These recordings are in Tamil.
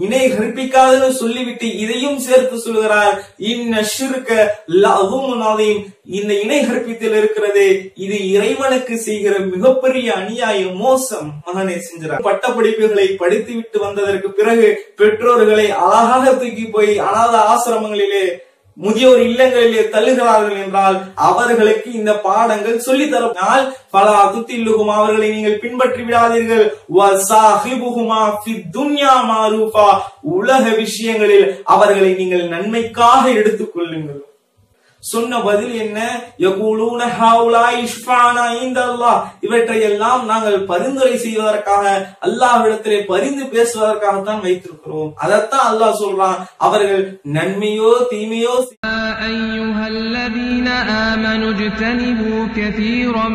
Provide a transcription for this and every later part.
இணை கற்பிக்காதுன்னு சொல்லிவிட்டு இதையும் சேர்த்து சொல்கிறார். இந்த இணை கற்பித்தல் இருக்கிறது. இது இறைவனுக்கு செய்கிற மிகப்பெரிய அநியாயம் மோசம். மகனே செஞ்சார் பட்ட படிப்புகளை படித்து விட்டு வந்ததற்கு பிறகு பெற்றோர்களை அழகாக தூக்கி போய் அனாத ஆசிரமங்களிலே முதியோர் இல்லங்களிலே தள்ளுகிறார்கள் என்றால் அவர்களுக்கு இந்த பாடங்கள் சொல்லித் தரனால் பல அகுத்தில்லுகும் அவர்களை நீங்கள் பின்பற்றி விடாதீர்கள். உலக விஷயங்களில் அவர்களை நீங்கள் நன்மைக்காக எடுத்துக் கொள்ளுங்கள். சொன்ன பதில் என்ன யகூலூன ஹவுலாய் இஷ்ஃபானா இந்தல்லாஹ் இவற்றையெல்லாம் நாங்கள் பரிந்துரை செய்வதற்காக அல்லாஹ்விடத்திலே பரிந்து பேசுவதற்காகத்தான் வைத்திருக்கிறோம் அதைத்தான் அல்லாஹ் சொல்றான் அவர்கள் நன்மையோ தீமையோ يا أيها الذين آمنوا اجتنبوا كثيرا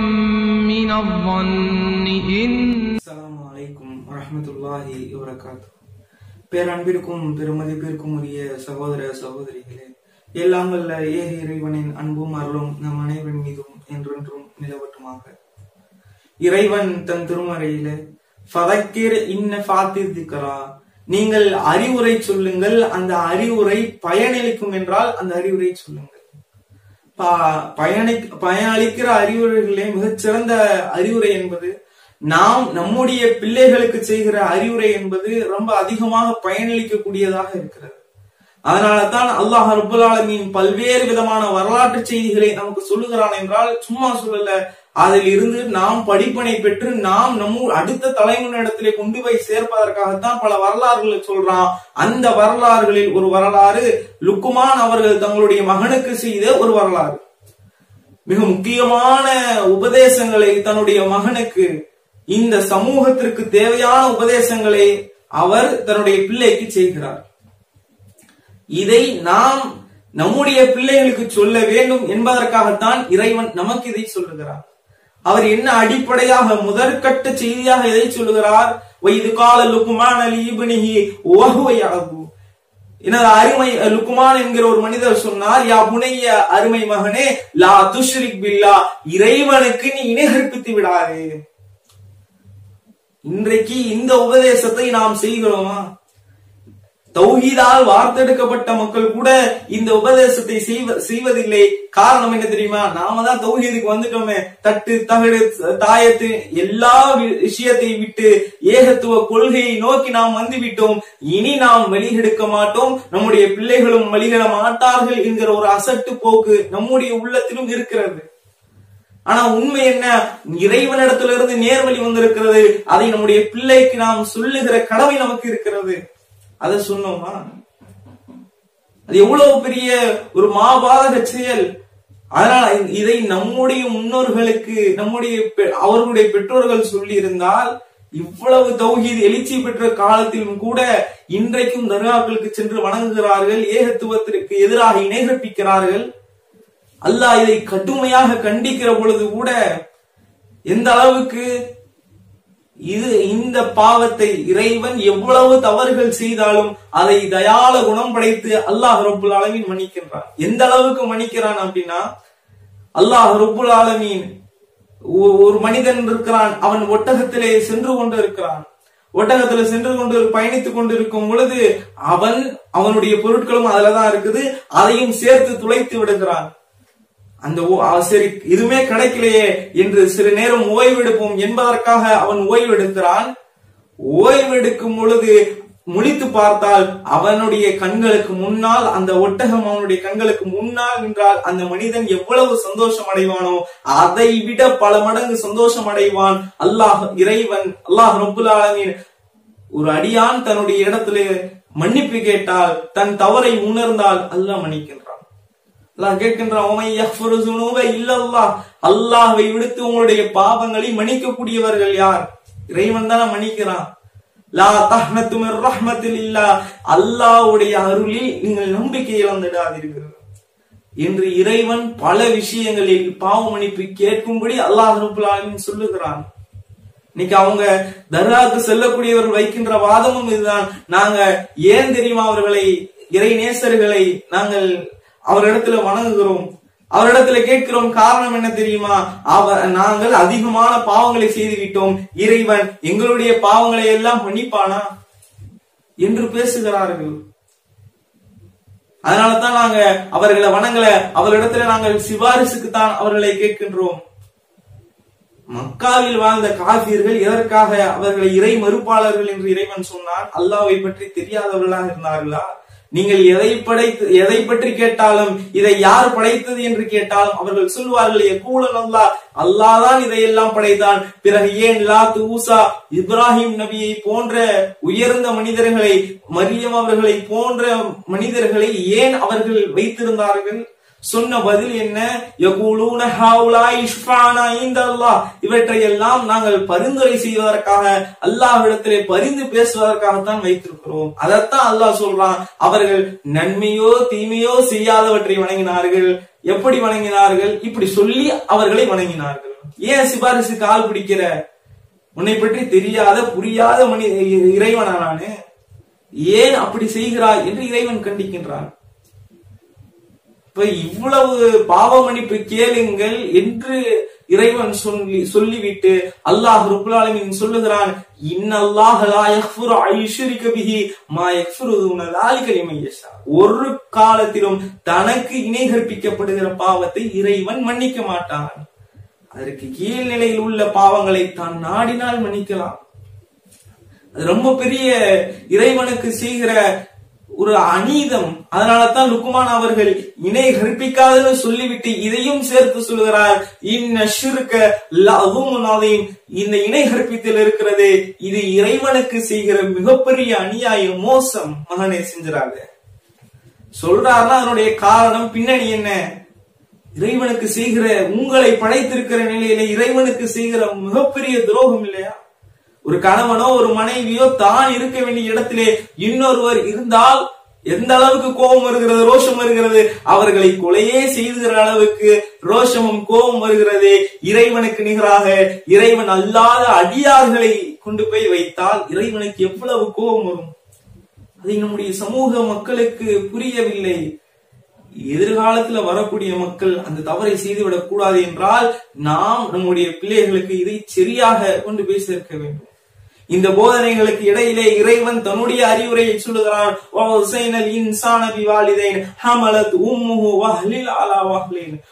من الظن إن அஸ்ஸலாமு அலைக்கும் வரஹ்மத்துல்லாஹி வபரகாத்துஹு பேரன்பிற்கும் பெருமதிப்பிற்கும் உரிய சகோதர சகோதரிகளே எல்லாம் வல்ல ஏக இறைவனின் அன்பும் அருளும் நம் அனைவரின் மீதும் என்றென்றும் நிலவட்டுமாக. இறைவன் தன் திருமறையில ஃபதக்கீர் இன்ன ஃபாத்திதிக்கரா நீங்கள் அறிவுரை சொல்லுங்கள் அந்த அறிவுரை பயனளிக்கும் என்றால் அந்த அறிவுரை சொல்லுங்கள். ப- பயணி பயனளிக்கிற அறிவுரைகளே மிகச்சிறந்த அறிவுரை என்பது நாம் நம்முடைய பிள்ளைகளுக்கு செய்கிற அறிவுரை என்பது ரொம்ப அதிகமாக பயனளிக்கக்கூடியதாக இருக்கிறது. அதனால தான் அல்லாஹ் ரபுல் ஆலமீன் பல்வேறு விதமான வரலாற்று செய்திகளை நமக்கு சொல்லுகிறான் என்றால் சும்மா சொல்லல. அதில் இருந்து நாம் படிப்பினை பெற்று நாம் நம்ம அடுத்த தலைமுறையிடத்திலே கொண்டு போய் சேர்ப்பதற்காகத்தான் பல வரலாறுகளை சொல்றான். அந்த வரலாறுகளில் ஒரு வரலாறு லுக்குமான் அவர்கள் தங்களுடைய மகனுக்கு செய்த ஒரு வரலாறு. மிக முக்கியமான உபதேசங்களை தன்னுடைய மகனுக்கு இந்த சமூகத்திற்கு தேவையான உபதேசங்களை அவர் தன்னுடைய பிள்ளைக்கு செய்கிறார். இதை நாம் நம்முடைய பிள்ளைகளுக்கு சொல்ல வேண்டும் என்பதற்காகத்தான் இறைவன் நமக்கு இதை சொல்லுகிறார். அவர் என்ன அடிப்படையாக முதற்கட்ட செய்தியாக எதை சொல்லுகிறார்? வைது கால லுக்குமான் அலி இபினிஹி வஹுவ எனது அருமை லுக்குமான் என்கிற ஒரு மனிதர் சொன்னார் யா புனைய அருமை மகனே லா துஷ்ரிக் பில்லா இறைவனுக்கு நீ இணை கற்பித்து விடாதே. இன்றைக்கு இந்த உபதேசத்தை நாம் செய்கிறோமா? தௌஹீதால் வார்த்தெடுக்கப்பட்ட மக்கள் கூட இந்த உபதேசத்தை செய்வ- செய்வதில்லை. காரணம் என்ன தெரியுமா? நாம தான் தௌஹீதுக்கு வந்துட்டோமே. தட்டு தகடு தாயத்து எல்லா வி- விஷயத்தை விட்டு ஏகத்துவ கொள்கையை நோக்கி நாம் வந்து விட்டோம் இனி நாம் வழிகெடுக்க மாட்டோம். நம்முடைய பிள்ளைகளும் வழிகெட மாட்டார்கள் என்கிற ஒரு அசட்டு போக்கு நம்முடைய உள்ளத்திலும் இருக்கிறது. ஆனா உண்மை என்ன? இறைவனிடத்திலிருந்து நேர்வழி வந்திருக்கிறது. அதை நம்முடைய பிள்ளைக்கு நாம் சொல்லுகிற கடமை நமக்கு இருக்கிறது. அதை சொன்னோமா? அது எவ்வளவு பெரிய ஒரு மாபாதக செயல் அதனால இதை நம்முடைய முன்னோர்களுக்கு நம்முடைய பெ- அவர்களுடைய பெற்றோர்கள் சொல்லி இருந்தால் இவ்வளவு தௌஹீத் எழுச்சி பெற்ற காலத்திலும் கூட இன்றைக்கும் தர்காக்களுக்கு சென்று வணங்குகிறார்கள் ஏகத்துவத்திற்கு எதிராக இணைகற்பிக்கிறார்கள் அல்லாஹ் இதை கடுமையாக கண்டிக்கிற பொழுது கூட எந்த அளவுக்கு இது இந்த பாவத்தை இறைவன் எவ்வளவு தவறுகள் செய்தாலும் அதை தயால குணம் படைத்து அல்லாஹ் ரபுல் ஆலமீன் மன்னிக்கின்றான். எந்த அளவுக்கு மன்னிக்கிறான் அப்படின்னா அல்லாஹ் ரபுல் ஆலமீன் ஒ- ஒரு மனிதன் இருக்கிறான் அவன் ஒட்டகத்திலே சென்று கொண்டு இருக்கிறான் ஒட்டகத்துல சென்று கொண்டு பயணித்துக் கொண்டிருக்கும் பொழுது அவன் அவனுடைய பொருட்களும் அதுலதான் இருக்குது அதையும் சேர்த்து துளைத்து விடுகிறான். அந்த ஓ- ஆ, சரி இதுவுமே கிடைக்கலையே என்று சிறு நேரம் ஓய்வெடுப்போம் என்பதற்காக அவன் ஓய்வெடுக்கிறான் ஓய்வெடுக்கும் பொழுது முடித்து பார்த்தால் அவனுடைய கண்களுக்கு முன்னால் அந்த ஒட்டகம் அவனுடைய கண்களுக்கு முன்னால் நின்றால் அந்த மனிதன் எவ்வளவு சந்தோஷம் அடைவானோ அதை விட பல மடங்கு சந்தோஷம் அடைவான் அல்லாஹ் இறைவன். அல்லாஹ் ரப்புல் ஒரு அடியான் தன்னுடைய இடத்திலே மன்னிப்பு கேட்டால் தன் தவறை உணர்ந்தால் அல்லாஹ் மன்னிக்கின்றான். அல்லாஹ் கேட்கின்றான் "உமை விடுத்து உங்களுடைய பாவங்களை மன்னிக்கக்கூடியவர்கள் யார்? இறைவன் தானே மன்னிக்கிறான். லா தஹ்னத்து ரஹ்மத்தில் இல்லா. அல்லாஹ்வுடைய அருளில் நீங்கள் நம்பிக்கை இழந்துடாதீர்கள். என்று இறைவன் பல விஷயங்களில் பாவ மன்னிப்பு கேட்கும்படி அல்லாஹ் ரப்புல் சொல்லுகிறான். இன்னைக்கு அவங்க தர்காவுக்கு செல்லக்கூடியவர்கள் வைக்கின்ற வாதமும் இதுதான். நாங்க ஏன் தெரியுமா அவர்களை இறை நேசர்களை நாங்கள் அவரிடத்துல வணங்குகிறோம். அவரிடத்துல கேட்கிறோம் காரணம் என்ன தெரியுமா? அவர் நாங்கள் அதிகமான பாவங்களை செய்து விட்டோம் இறைவன் எங்களுடைய பாவங்களை எல்லாம் மன்னிப்பானா? என்று பேசுகிறார்கள். அதனாலதான் நாங்க அவர்களை வணங்கல. அவரிடத்துல நாங்கள் சிபாரிசுக்கு தான் அவர்களை கேட்கின்றோம். மக்காவில் வாழ்ந்த காபியர்கள் எதற்காக அவர்களை இறை மறுப்பாளர்கள் என்று இறைவன் சொன்னான்? அல்லாவை பற்றி தெரியாதவர்களாக இருந்தார்களா? நீங்கள் எதை படைத்து எதை பற்றி கேட்டாலும் இதை யார் படைத்தது என்று கேட்டாலும் அவர்கள் சொல்வார்கள் எக்கூலன் அல்லா அல்லாஹ். தான் இதையெல்லாம் படைத்தான். பிறகு ஏன் லாத் ஊசா இப்ராஹிம் நபியை போன்ற உயர்ந்த மனிதர்களை மரியம் அவர்களை போன்ற மனிதர்களை ஏன் அவர்கள் வைத்திருந்தார்கள்? சொன்ன பதில் என்ன? யகூலூன ஹாவுலாய் ஷ்ஃபானா இந்தல்லாஹ் இவற்றையெல்லாம் நாங்கள் பரிந்துரை செய்வதற்காக அல்லாஹ்விடத்திலே பரிந்து பேசுவதற்காகத்தான் வைத்திருக்கிறோம். அதைத்தான் அல்லாஹ் சொல்றான். அவர்கள் நன்மையோ தீமையோ செய்யாதவற்றை வணங்கினார்கள். எப்படி வணங்கினார்கள்? இப்படி சொல்லி அவர்களை வணங்கினார்கள். ஏன் சிபாரிசுக்கு ஆள் பிடிக்கிற? உன்னை பற்றி தெரியாத புரியாத மனி இறைவனா நானு? ஏன் அப்படி செய்கிறாய் என்று இறைவன் கண்டிக்கின்றான். இப்ப இவ்வளவு பாவமன்னிப்பு கேளுங்கள் என்று இறைவன் சொல்லி சொல்லிவிட்டு அல்லாஹ் ருபுலாலமின் சொல்லுகிறான் ஒரு காலத்திலும் தனக்கு இணை கற்பிக்கப்படுகிற பாவத்தை இறைவன் மன்னிக்க மாட்டான். அதற்கு கீழ்நிலையில் உள்ள பாவங்களை தான் நாடினால் மன்னிக்கலாம். அது ரொம்ப பெரிய இறைவனுக்கு செய்கிற ஒரு அநீதம். அதனாலதான் லுக்குமான் அவர்கள் இணை கற்பிக்காதுன்னு சொல்லிவிட்டு இதையும் சேர்த்து சொல்கிறார் இன்னும் இந்த இணை கற்பித்தல் இருக்கிறது. இது இறைவனுக்கு செய்கிற மிகப்பெரிய அநியாயம் மோசம். மகனே செஞ்சுறாங்க சொல்றாருன்னா அதனுடைய காரணம் பின்னணி என்ன? இறைவனுக்கு செய்கிற உங்களை படைத்திருக்கிற நிலையில இறைவனுக்கு செய்கிற மிகப்பெரிய துரோகம் இல்லையா? ஒரு கணவனோ ஒரு மனைவியோ தான் இருக்க வேண்டிய இடத்திலே இன்னொருவர் இருந்தால் எந்த அளவுக்கு கோபம் வருகிறது ரோஷம் வருகிறது? அவர்களை கொலையே செய்துகிற அளவுக்கு ரோஷமும் கோபம் வருகிறது. இறைவனுக்கு நிகராக இறைவன் அல்லாத அடியார்களை கொண்டு போய் வைத்தால் இறைவனுக்கு எவ்வளவு கோபம் வரும்? அதை நம்முடைய சமூக மக்களுக்கு புரியவில்லை. எதிர்காலத்துல வரக்கூடிய மக்கள் அந்த தவறை செய்துவிடக் கூடாது என்றால் நாம் நம்முடைய பிள்ளைகளுக்கு இதை சரியாக கொண்டு போய் சேர்க்க வேண்டும். இந்த போதனைகளுக்கு இடையிலே இறைவன் தன்னுடைய அறிவுரையை சொல்லுகிறான்.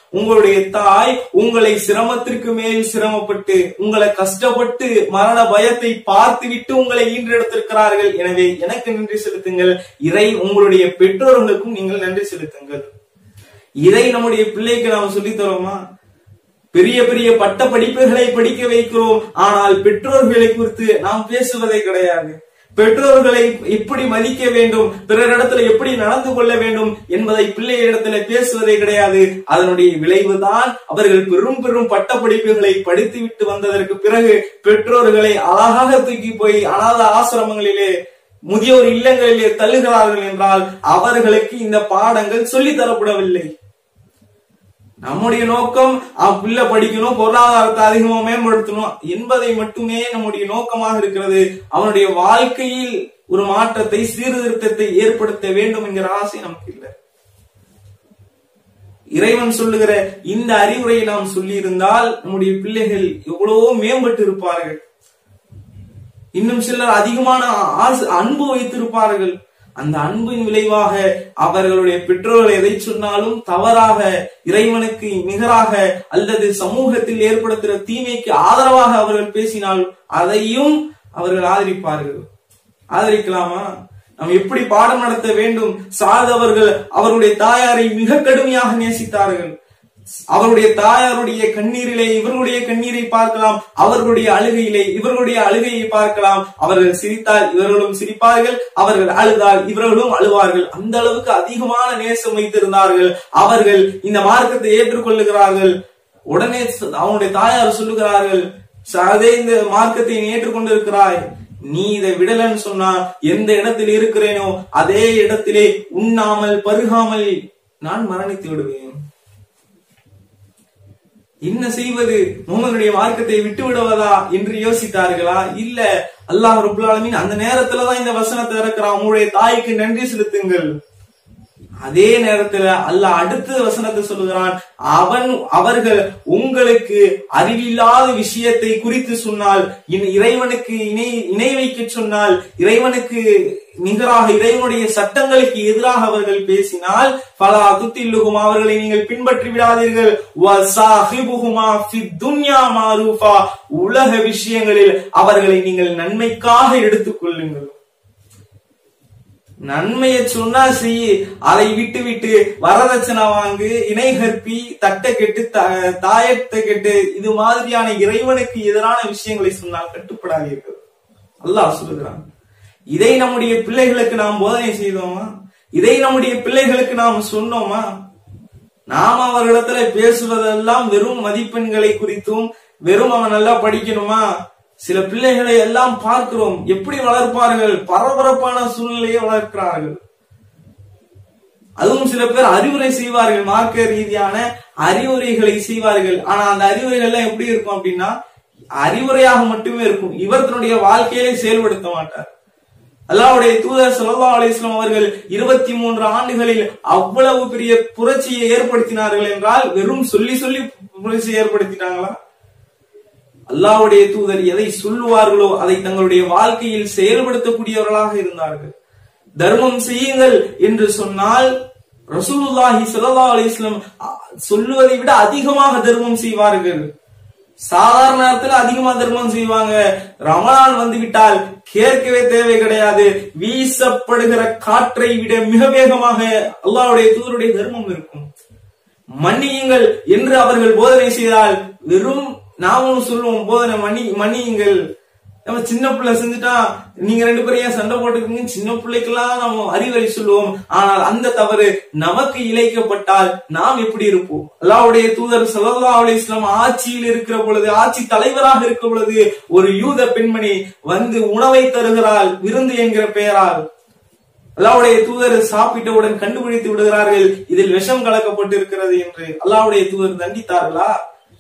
உங்களுடைய தாய் உங்களை சிரமத்திற்கு மேல் சிரமப்பட்டு உங்களை கஷ்டப்பட்டு மரண பயத்தை பார்த்து விட்டு உங்களை ஈன்றெடுத்திருக்கிறார்கள். எனவே எனக்கு நன்றி செலுத்துங்கள். இறை உங்களுடைய பெற்றோர்களுக்கும் நீங்கள் நன்றி செலுத்துங்கள். இதை நம்முடைய பிள்ளைக்கு நாம் சொல்லித் தரோமா பெரிய பெரிய பட்ட படிப்புகளை படிக்க வைக்கிறோம். ஆனால் பெற்றோர்களை குறித்து நாம் பேசுவதே கிடையாது. பெற்றோர்களை எப்படி மதிக்க வேண்டும் பிறரிடத்துல எப்படி நடந்து கொள்ள வேண்டும் என்பதை பிள்ளைகளிடத்துல பேசுவதே கிடையாது. அதனுடைய விளைவுதான் அவர்கள் பெரும் பெரும் பட்ட படிப்புகளை படித்துவிட்டு வந்ததற்கு பிறகு பெற்றோர்களை அழகாக தூக்கி போய் அனாத ஆசிரமங்களிலே முதியோர் இல்லங்களிலே தள்ளுகிறார்கள் என்றால் அவர்களுக்கு இந்த பாடங்கள் சொல்லித் தரப்படவில்லை. நம்முடைய நோக்கம் அவன் பிள்ளை படிக்கணும் பொருளாதாரத்தை அதிகமா மேம்படுத்தணும் என்பதை மட்டுமே நம்முடைய நோக்கமாக இருக்கிறது. அவனுடைய வாழ்க்கையில் ஒரு மாற்றத்தை சீர்திருத்தத்தை ஏற்படுத்த வேண்டும் என்கிற ஆசை நமக்கு இல்லை. இறைவன் சொல்லுகிற இந்த அறிவுரையை நாம் சொல்லி இருந்தால் நம்முடைய பிள்ளைகள் எவ்வளவோ மேம்பட்டு இருப்பார்கள். இன்னும் சிலர் அதிகமான அன்பு வைத்திருப்பார்கள். அந்த அன்பின் விளைவாக அவர்களுடைய பெற்றோர்கள் எதை சொன்னாலும் தவறாக இறைவனுக்கு நிகராக அல்லது சமூகத்தில் ஏற்படுத்துகிற தீமைக்கு ஆதரவாக அவர்கள் பேசினால் அதையும் அவர்கள் ஆதரிப்பார்கள். ஆதரிக்கலாமா? நாம் எப்படி பாடம் நடத்த வேண்டும்? சாதவர்கள் அவருடைய தாயாரை மிக கடுமையாக நேசித்தார்கள். அவருடைய தாயாருடைய கண்ணீரிலே இவர்களுடைய கண்ணீரை பார்க்கலாம். அவர்களுடைய அழுகையிலே இவர்களுடைய அழுகையை பார்க்கலாம். அவர்கள் சிரித்தால் இவர்களும் சிரிப்பார்கள். அவர்கள் அழுதால் இவர்களும் அழுவார்கள். அந்த அளவுக்கு அதிகமான நேசம் வைத்திருந்தார்கள். அவர்கள் இந்த மார்க்கத்தை ஏற்றுக்கொள்ளுகிறார்கள். உடனே அவனுடைய தாயார் சொல்லுகிறார்கள் அதே இந்த மார்க்கத்தை ஏற்றுக்கொண்டிருக்கிறாய். நீ இதை விடலன்னு சொன்னா எந்த இடத்தில் இருக்கிறேனோ அதே இடத்திலே உண்ணாமல் பருகாமல் நான் மரணித்து விடுவேன். என்ன செய்வது? முகமதுடைய மார்க்கத்தை விட்டு விடுவதா என்று யோசித்தார்களா? இல்ல அல்லாஹ் ரபுல்லாலமின் அந்த நேரத்துலதான் இந்த வசனத்தை இறக்குறான். உங்களுடைய தாய்க்கு நன்றி செலுத்துங்கள். அதே நேரத்துல அல்லாஹ் அடுத்த வசனத்தை சொல்லுகிறான் அவன் அவர்கள் உங்களுக்கு அறிவில்லாத விஷயத்தை குறித்து சொன்னால் இறைவனுக்கு இணை இணை வைக்க சொன்னால் இறைவனுக்கு நிகராக இறைவனுடைய சட்டங்களுக்கு எதிராக அவர்கள் பேசினால் பல துத்தில்லுகும் அவர்களை நீங்கள் பின்பற்றி விடாதீர்கள். உலக விஷயங்களில் அவர்களை நீங்கள் நன்மைக்காக எடுத்துக் கொள்ளுங்கள். நன்மையை சொன்னா செய். அதை விட்டு விட்டு வரதட்சணை வாங்கு இணை கற்பி தட்டை கெட்டு தாயத்தை கெட்டு இது மாதிரியான இறைவனுக்கு எதிரான விஷயங்களை சொன்னால் கட்டுப்படாதீர்கள். அல்லாஹ் சொல்லுகிறான். இதை நம்முடைய பிள்ளைகளுக்கு நாம் போதனை செய்தோமா? இதை நம்முடைய பிள்ளைகளுக்கு நாம் சொன்னோமா? நாம் அவர்களிடத்துல பேசுவதெல்லாம் வெறும் மதிப்பெண்களை குறித்தும் வெறும் அவன் நல்லா படிக்கணுமா? சில பிள்ளைகளை எல்லாம் பார்க்கிறோம். எப்படி வளர்ப்பார்கள்? பரபரப்பான சூழ்நிலையை வளர்க்கிறார்கள். அதுவும் சில பேர் அறிவுரை செய்வார்கள். மார்க்க ரீதியான அறிவுரைகளை செய்வார்கள். ஆனா அந்த அறிவுரைகள் எல்லாம் எப்படி இருக்கும் அப்படின்னா அறிவுரையாக மட்டுமே இருக்கும். இவர் தன்னுடைய வாழ்க்கையிலே செயல்படுத்த மாட்டார். அல்லாவுடைய தூதர் ஸல்லல்லாஹு அலிஸ்லாம் அவர்கள் இருபத்தி மூன்று ஆண்டுகளில் அவ்வளவு பெரிய புரட்சியை ஏற்படுத்தினார்கள் என்றால் வெறும் சொல்லி சொல்லி புரட்சியை ஏற்படுத்தினாங்களா அல்லாவுடைய தூதர் எதை சொல்லுவார்களோ அதை தங்களுடைய வாழ்க்கையில் செயல்படுத்தக்கூடியவர்களாக இருந்தார்கள். தர்மம் செய்யுங்கள் என்று சொன்னால் ரசூலுல்லாஹி ஸல்லல்லாஹு அலிஸ்லம் சொல்லுவதை விட அதிகமாக தர்மம் செய்வார்கள். சாதாரண நேரத்துல அதிகமா தர்மம் செய்வாங்க. ரமலான் வந்து விட்டால் கேட்கவே தேவை கிடையாது. வீசப்படுகிற காற்றை விட மிக வேகமாக அல்லாவுடைய தூதருடைய தர்மம் இருக்கும். மன்னியுங்கள் என்று அவர்கள் போதனை செய்தால் வெறும் நாமும் சொல்லுவோம் போதனை மணி மணியுங்கள். நம்ம சின்ன பிள்ளை செஞ்சுட்டா நீங்க ரெண்டு பேரும் ஏன் சண்டை போட்டுக்கீங்க சின்ன பிள்ளைக்கெல்லாம் நம்ம அறிவுரை சொல்லுவோம். ஆனால் அந்த தவறு நமக்கு இழைக்கப்பட்டால் நாம் எப்படி இருப்போம்? அல்லாவுடைய தூதர் ஸல்லல்லாஹு அலி இஸ்லாம் ஆட்சியில் இருக்கிற பொழுது ஆட்சி தலைவராக இருக்கிற பொழுது ஒரு யூத பெண்மணி வந்து உணவை தருகிறாள் விருந்து என்கிற பெயரால். அல்லாவுடைய தூதர் சாப்பிட்டவுடன் கண்டுபிடித்து விடுகிறார்கள் இதில் விஷம் கலக்கப்பட்டிருக்கிறது என்று. அல்லாவுடைய தூதர் தண்டித்தார்களா?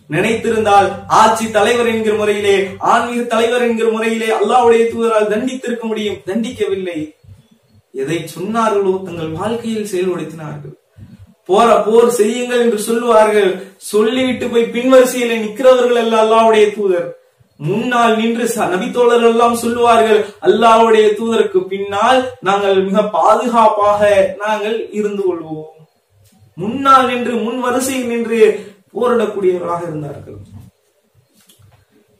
நினைத்திருந்தால் ஆட்சி தலைவர் என்கிற முறையிலே ஆன்மீக தலைவர் என்கிற முறையிலே அல்லாவுடைய தூதரால் தண்டித்திருக்க முடியும் தண்டிக்கவில்லை. எதை சொன்னார்களோ தங்கள் வாழ்க்கையில் செயல்படுத்தினார்கள். போற போர் செய்யுங்கள் என்று சொல்லுவார்கள். சொல்லிவிட்டு போய் பின்வரிசையில நிற்கிறவர்கள் அல்ல அல்லாவுடைய தூதர். முன்னால் நின்று ச- எல்லாம் சொல்லுவார்கள் அல்லாவுடைய தூதருக்கு பின்னால் நாங்கள் மிக பாதுகாப்பாக நாங்கள் இருந்து கொள்வோம். முன்னால் நின்று முன் வரிசையில் நின்று போரிடக்கூடியவர்களாக இருந்தார்கள்.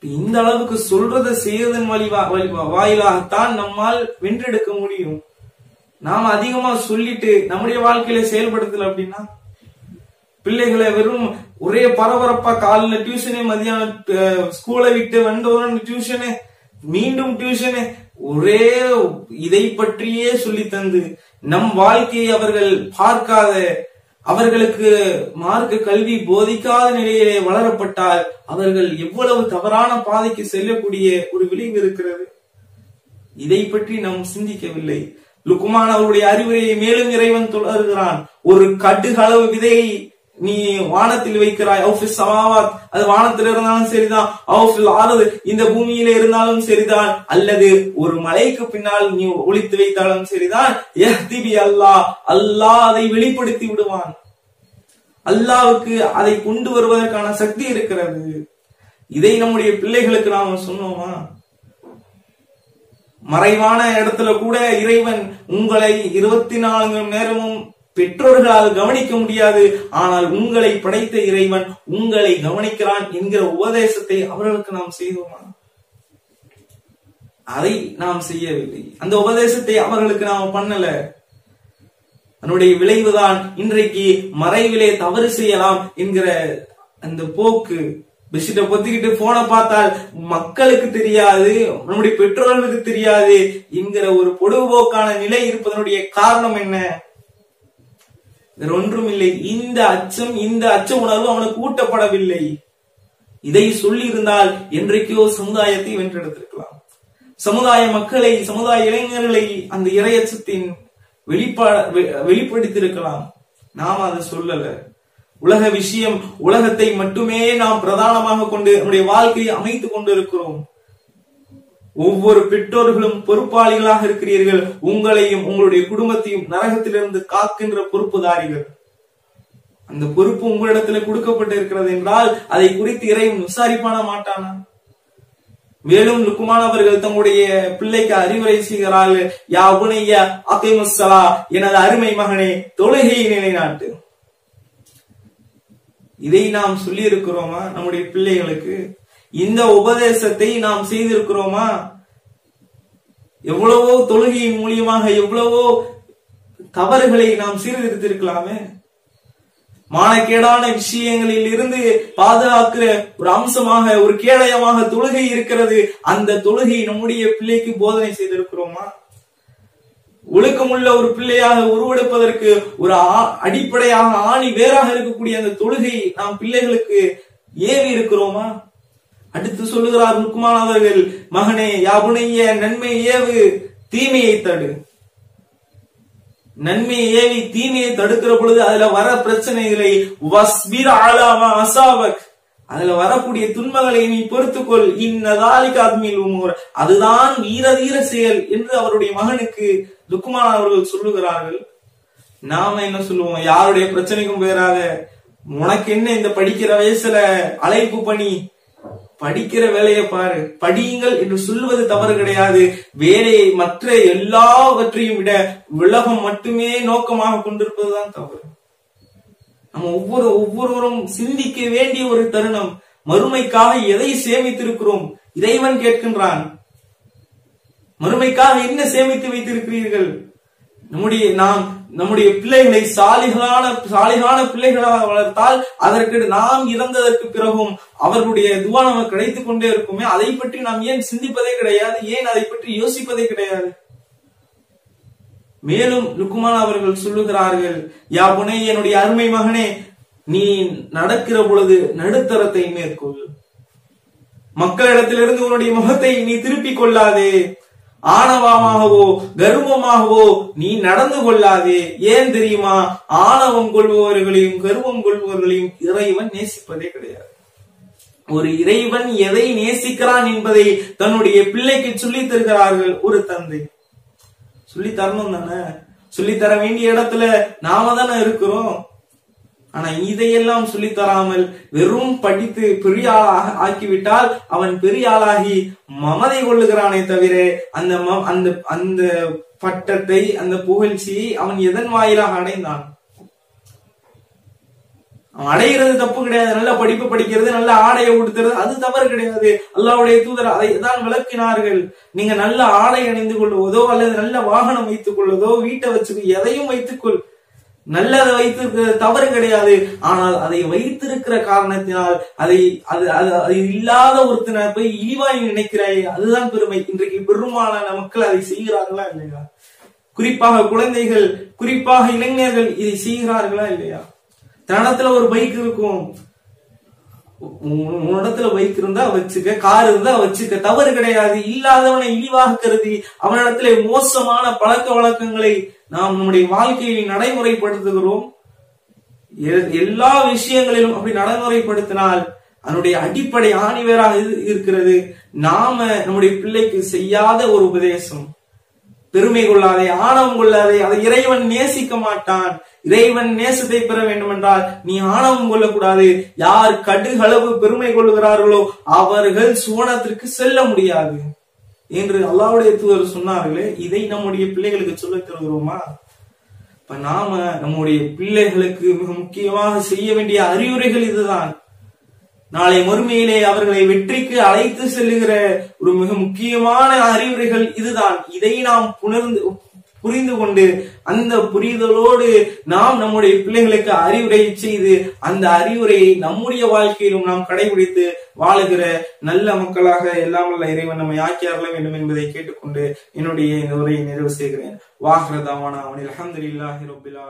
இந்த அளவுக்கு சொல்றதை செய்வதன் வழிவா வாயிலாகத்தான் நம்மால் வென்றெடுக்க முடியும். நாம அதிகமா சொல்லிட்டு நம்முடைய வாழ்க்கையில செயல்படுத்தல அப்படின்னா பிள்ளைகளை வெறும் ஒரே பரபரப்பா காலைல டியூஷனு மதியானம் அஹ், ஸ்கூலை விட்டு வந்தவுடன் டியூஷனு மீண்டும் டியூஷனு ஒரே இதை பற்றியே சொல்லி தந்து நம் வாழ்க்கையை அவர்கள் பார்க்காத அவர்களுக்கு மார்க்க கல்வி போதிக்காத நிலையிலே வளரப்பட்டால் அவர்கள் எவ்வளவு தவறான பாதைக்கு செல்லக்கூடிய ஒரு விளைவு இருக்கிறது. இதை பற்றி நாம் சிந்திக்கவில்லை. லுக்குமான் அவருடைய அறிவுரையை மேலும் இறைவன் தொடர்கிறான். ஒரு கடுகளவு விதையை நீ வானத்தில் வைக்கிறாய் அவுஃபில் சமாவாத். அது வானத்தில் இருந்தாலும் சரிதான். அவுஃபில் ஆறுது இந்த பூமியில இருந்தாலும் சரிதான். அல்லது ஒரு மலைக்கு பின்னால் நீ ஒழித்து வைத்தாலும் சரிதான். எஹ்திபி அல்லாஹ் அல்லாஹ் அதை வெளிப்படுத்தி விடுவான். அல்லாவுக்கு அதை கொண்டு வருவதற்கான சக்தி இருக்கிறது. இதை நம்முடைய பிள்ளைகளுக்கு நாம சொன்னோமா? மறைவான இடத்துல கூட இறைவன் உங்களை இருபத்தி நாலு மணி நேரமும் பெற்றோர்களால் கவனிக்க முடியாது. ஆனால் உங்களை படைத்த இறைவன் உங்களை கவனிக்கிறான் என்கிற உபதேசத்தை அவர்களுக்கு நாம் செய்தோமா? அதை நாம் செய்யவில்லை. அந்த உபதேசத்தை அவர்களுக்கு நாம் பண்ணல. அதனுடைய விளைவுதான் இன்றைக்கு மறைவிலே தவறு செய்யலாம் என்கிற அந்த போக்கு. பெட்ஷீட்டை பொத்திக்கிட்டு போனை பார்த்தால் மக்களுக்கு தெரியாது நம்முடைய பெற்றோர்களுக்கு தெரியாது என்கிற ஒரு பொழுதுபோக்கான நிலை இருப்பதனுடைய காரணம் என்ன? வேற ஒன்றும் இல்லை இந்த அச்சம் இந்த அச்ச உணர்வு அவனுக்கு ஊட்டப்படவில்லை. இதை சொல்லி இருந்தால் என்றைக்கோ சமுதாயத்தை வென்றெடுத்திருக்கலாம். சமுதாய மக்களை சமுதாய இளைஞர்களை அந்த இறையச்சத்தின் வெளிப்பா வெ- வெளிப்படுத்தியிருக்கலாம். நாம் அதை சொல்லல. உலக விஷயம் உலகத்தை மட்டுமே நாம் பிரதானமாக கொண்டு நம்முடைய வாழ்க்கையை அமைத்துக் கொண்டு இருக்கிறோம் ஒவ்வொரு பெற்றோர்களும் பொறுப்பாளிகளாக இருக்கிறீர்கள். உங்களையும் உங்களுடைய குடும்பத்தையும் நரகத்திலிருந்து காக்கின்ற பொறுப்புதாரிகள். அந்த பொறுப்பு உங்களிடத்துல கொடுக்கப்பட்டு இருக்கிறது என்றால் அதை குறித்து இறைவன் விசாரிப்பான மாட்டானா? மேலும் லுக்குமான் அவர்கள் தம்முடைய பிள்ளைக்கு அறிவுரை செய்கிறார்கள் யா உனைய அகைமுசலா எனது அருமை மகனே தொழுகையை நிலைநாட்டு. இதை நாம் சொல்லி இருக்கிறோமா நம்முடைய பிள்ளைகளுக்கு இந்த உபதேசத்தை நாம் செய்திருக்கிறோமா? எவ்வளவோ தொழுகையின் மூலியமாக எவ்வளவோ தவறுகளை நாம் சீர்திருத்திருக்கலாமே? மானக்கேடான விஷயங்களில் இருந்து பாதுகாக்கிற ஒரு அம்சமாக ஒரு கேடயமாக தொழுகை இருக்கிறது. அந்த தொழுகை நம்முடைய பிள்ளைக்கு போதனை செய்திருக்கிறோமா? ஒழுக்கமுள்ள ஒரு பிள்ளையாக உருவெடுப்பதற்கு ஒரு ஆ- அடிப்படையாக ஆணி வேறாக இருக்கக்கூடிய அந்த தொழுகை நாம் பிள்ளைகளுக்கு ஏவி இருக்கிறோமா? அடுத்து சொல்லுகிறார் லுக்மான் அவர்கள் மகனே யாவுனைய நன்மை ஏவு தீமையை தடு. நன்மையை ஏவி தீமையை தடுக்கிற பொழுது அதுல வர பிரச்சனைகளை வஸ்பிர ஆலாமா அசாபக். அதுல வரக்கூடிய துன்பங்களை நீ பொறுத்துக்கொள். இன்னதாலிக்கு அத்மில் உமோர். அதுதான் வீர வீர செயல் என்று அவருடைய மகனுக்கு லுக்குமான் அவர்கள் சொல்லுகிறார்கள். நாம என்ன சொல்லுவோம்? யாருடைய பிரச்சனைக்கும் போயிடாத உனக்கு என்ன இந்த படிக்கிற வயசுல அழைப்பு பணி படிக்கிற வேலையை பாரு. படியுங்கள் என்று சொல்லுவது தவறு கிடையாது. வேலையை மற்ற எல்லாவற்றையும் விட உலகம் மட்டுமே நோக்கமாக கொண்டிருப்பதுதான் தவறு. நம்ம ஒவ்வொரு ஒவ்வொருவரும் சிந்திக்க வேண்டிய ஒரு தருணம். மறுமைக்காக எதை சேமித்திருக்கிறோம்? இறைவன் கேட்கின்றான். மறுமைக்காக என்ன சேமித்து வைத்திருக்கிறீர்கள்? நம்முடைய நாம் நம்முடைய பிள்ளைகளை சாலிகளான சாலிகான பிள்ளைகளாக வளர்த்தால் அதற்கு நாம் இறந்ததற்கு பிறகும் அவர்களுடைய துவா நமக்கு கிடைத்துக் கொண்டே இருக்குமே. அதை பற்றி நாம் ஏன் சிந்திப்பதே கிடையாது ஏன் அதை பற்றி யோசிப்பதே கிடையாது? மேலும் லுக்குமான் அவர்கள் சொல்லுகிறார்கள் யா புனே என்னுடைய அருமை மகனே நீ நடக்கிற பொழுது நடுத்தரத்தை மேற்கொள். மக்களிடத்திலிருந்து உன்னுடைய முகத்தை நீ திருப்பிக் கொள்ளாதே. ஆணவமாகவோ கர்வமாகவோ நீ நடந்து கொள்ளாதே. ஏன் தெரியுமா? ஆணவம் கொள்பவர்களையும் கர்வம் கொள்பவர்களையும் இறைவன் நேசிப்பதே கிடையாது. ஒரு இறைவன் எதை நேசிக்கிறான் என்பதை தன்னுடைய பிள்ளைக்கு சொல்லித் தருகிறார்கள் ஒரு தந்தை. சொல்லி தரணும் தானே? சொல்லி தர வேண்டிய இடத்துல நாம தானே இருக்கிறோம். ஆனா இதையெல்லாம் சொல்லி தராமல் வெறும் படித்து பெரிய ஆளாக ஆக்கிவிட்டால் அவன் பெரிய ஆளாகி மமதை கொள்ளுகிறானே தவிர அந்த அந்த அந்த பட்டத்தை அந்த புகழ்ச்சியை அவன் எதன் வாயிலாக அடைந்தான்? அவன் அடைகிறது தப்பு கிடையாது. நல்ல படிப்பு படிக்கிறது நல்ல ஆடையை உடுத்துறது அது தவறு கிடையாது. அல்லாவுடைய தூதர் அதை தான் விளக்கினார்கள். நீங்க நல்ல ஆடை அணிந்து கொள்வதோ அல்லது நல்ல வாகனம் வைத்துக் கொள்வதோ வீட்டை வச்சு எதையும் வைத்துக்கொள். நல்லதை வைத்திருக்கிறது தவறு கிடையாது. ஆனால் அதை வைத்திருக்கிற காரணத்தினால் அதை அது அது அது இல்லாத ஒருத்தனை போய் இழிவாய் நினைக்கிறாய் அதுதான் பெருமை. இன்றைக்கு பெரும்பாலான மக்கள் அதை செய்கிறார்களா இல்லையா? குறிப்பாக குழந்தைகள் குறிப்பாக இளைஞர்கள் இதை செய்கிறார்களா இல்லையா? தனத்துல ஒரு பைக் இருக்கும். உன் உன்னிடத்துல பைக் இருந்தா வச்சுக்க கார் இருந்தா வச்சுக்க தவறு கிடையாது. இல்லாதவனை இழிவாக கருதி அவனிடத்துல மோசமான பழக்க வழக்கங்களை நாம் நம்முடைய வாழ்க்கையை நடைமுறைப்படுத்துகிறோம். எல்லா விஷயங்களிலும் அப்படி நடைமுறைப்படுத்தினால் அதனுடைய அடிப்படை ஆணிவேராக இருக்கிறது. நாம நம்முடைய பிள்ளைக்கு செய்யாத ஒரு உபதேசம். பெருமை கொள்ளாதே ஆணவம் கொள்ளாதே அதை இறைவன் நேசிக்க மாட்டான். இறைவன் நேசத்தை பெற வேண்டும் என்றால் நீ ஆணவம் கொள்ளக்கூடாது. யார் கடுகளவு பெருமை கொள்ளுகிறார்களோ அவர்கள் சுவனத்திற்கு செல்ல முடியாது. என்று அல்லாவுடைய தூதர் சொன்னார்களே இதை நம்முடைய பிள்ளைகளுக்கு சொல்ல தருகிறோமா இப்ப நாம நம்முடைய பிள்ளைகளுக்கு மிக முக்கியமாக செய்ய வேண்டிய அறிவுரைகள் இதுதான். நாளை மறுமையிலே அவர்களை வெற்றிக்கு அழைத்து செல்லுகிற ஒரு மிக முக்கியமான அறிவுரைகள் இதுதான். இதை நாம் புணர்ந்து புரிந்து கொண்டு அந்த புரிதலோடு நாம் நம்முடைய பிள்ளைகளுக்கு அறிவுரை செய்து அந்த அறிவுரையை நம்முடைய வாழ்க்கையிலும் நாம் கடைபிடித்து வாழுகிற நல்ல மக்களாக எல்லாம் வல்ல இறைவன் நம்மை ஆக்கி அருள வேண்டும் என்பதை கேட்டுக்கொண்டு என்னுடைய இந்த உரையை நிறைவு செய்கிறேன். வாஹ்ரதாவான அவனில் அஹமதுல்லாஹி ரபில்